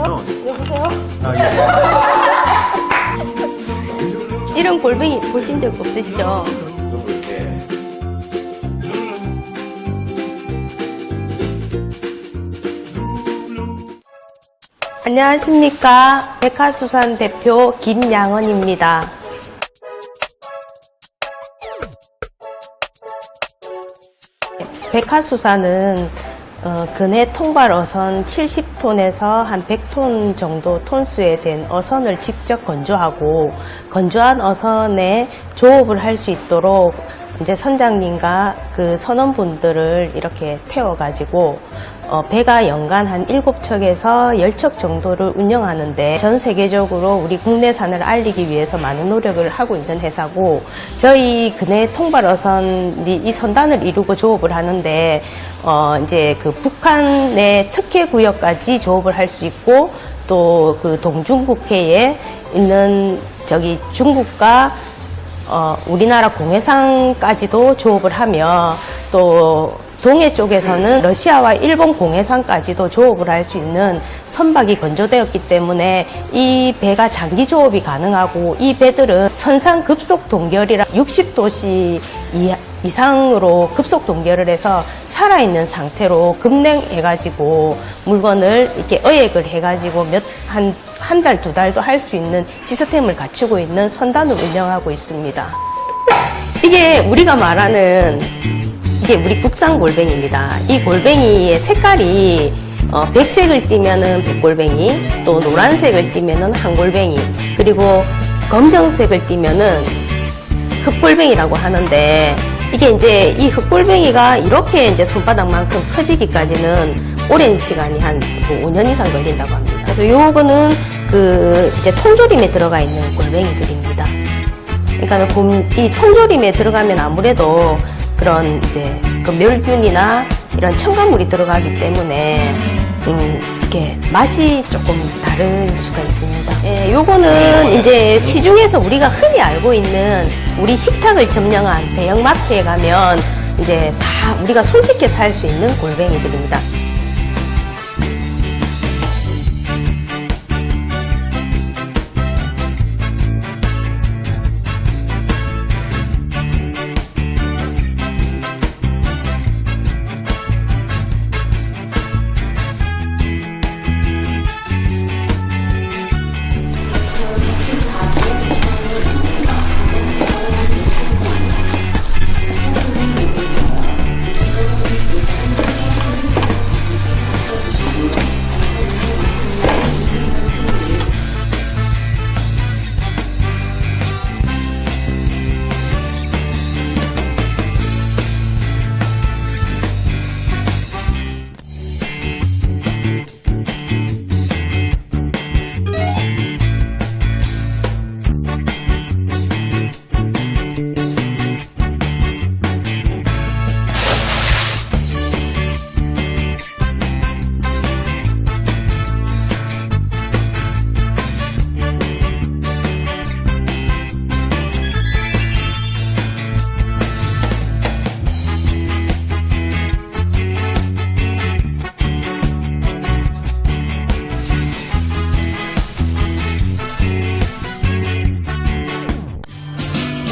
여보세요? 여보세요? 아, 예. 이런 골뱅이 보신 적 없으시죠? 안녕하십니까. 백화수산 대표 김양원입니다. 백화수산은 어, 근해 통발 어선 70톤에서 한 100톤 정도 톤수에 된 어선을 직접 건조하고 건조한 어선에 조업을 할 수 있도록 이제 선장님과 그 선원분들을 이렇게 태워가지고 어, 배가 연간 한 7척에서 10척 정도를 운영하는데 전 세계적으로 우리 국내산을 알리기 위해서 많은 노력을 하고 있는 회사고 저희 근해 통발어선이 이 선단을 이루고 조업을 하는데 어, 이제 그 북한의 특혜 구역까지 조업을 할 수 있고 또 그 동중국해에 있는 저기 중국과 어, 우리나라 공해상까지도 조업을 하며 또 동해 쪽에서는 러시아와 일본 공해상까지도 조업을 할 수 있는 선박이 건조되었기 때문에 이 배가 장기 조업이 가능하고 이 배들은 선상 급속 동결이라 60도씨 이상으로 급속 동결을 해서 살아있는 상태로 급냉해가지고 물건을 이렇게 어획을 해가지고 몇, 한, 한 달, 두 달도 할 수 있는 시스템을 갖추고 있는 선단을 운영하고 있습니다. 이게 우리가 말하는 이게 우리 국산 골뱅이입니다. 이 골뱅이의 색깔이 어, 백색을 띠면은 백골뱅이, 또 노란색을 띠면은 한골뱅이, 그리고 검정색을 띠면은 흑골뱅이라고 하는데 이게 이제 이 흑골뱅이가 이렇게 이제 손바닥만큼 커지기까지는 오랜 시간이 한 5년 이상 걸린다고 합니다. 그래서 요거는 그 이제 통조림에 들어가 있는 골뱅이들입니다. 그러니까 곰- 이 통조림에 들어가면 아무래도 그런 이제 그 멸균이나 이런 첨가물이 들어가기 때문에 음, 이렇게 맛이 조금 다를 수가 있습니다. 예, 요거는 이제 시중에서 우리가 흔히 알고 있는 우리 식탁을 점령한 대형 마트에 가면 이제 다 우리가 손쉽게 살 수 있는 골뱅이들입니다.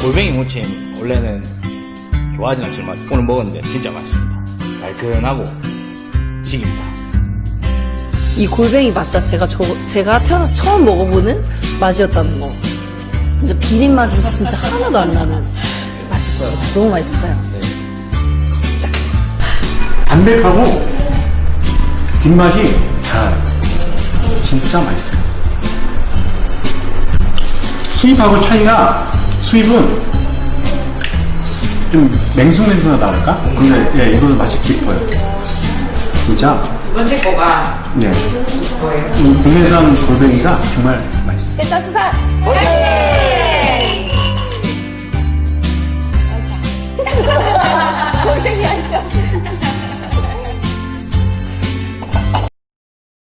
골뱅이 무침 원래는 좋아하진 않지만 오늘 먹었는데 진짜 맛있습니다. 달큰하고 지깁니다. 이 골뱅이 맛 자체가 저, 제가 태어나서 처음 먹어보는 맛이었다는 거. 진짜 비린 맛은 진짜 하나도 안 나는 맛이었어요. 너무 맛있었어요. 진짜. 담백하고 뒷맛이 달아요. 진짜 맛있어요. 수입하고 차이가 수입은 좀 맹숭맹숭하다 할까? 근데 예, 이거는 맛이 깊어요. 진짜. 두 번째 거가 네. 뭐예요? 이 국내산 골뱅이가 정말 맛있어요. 일단 수산!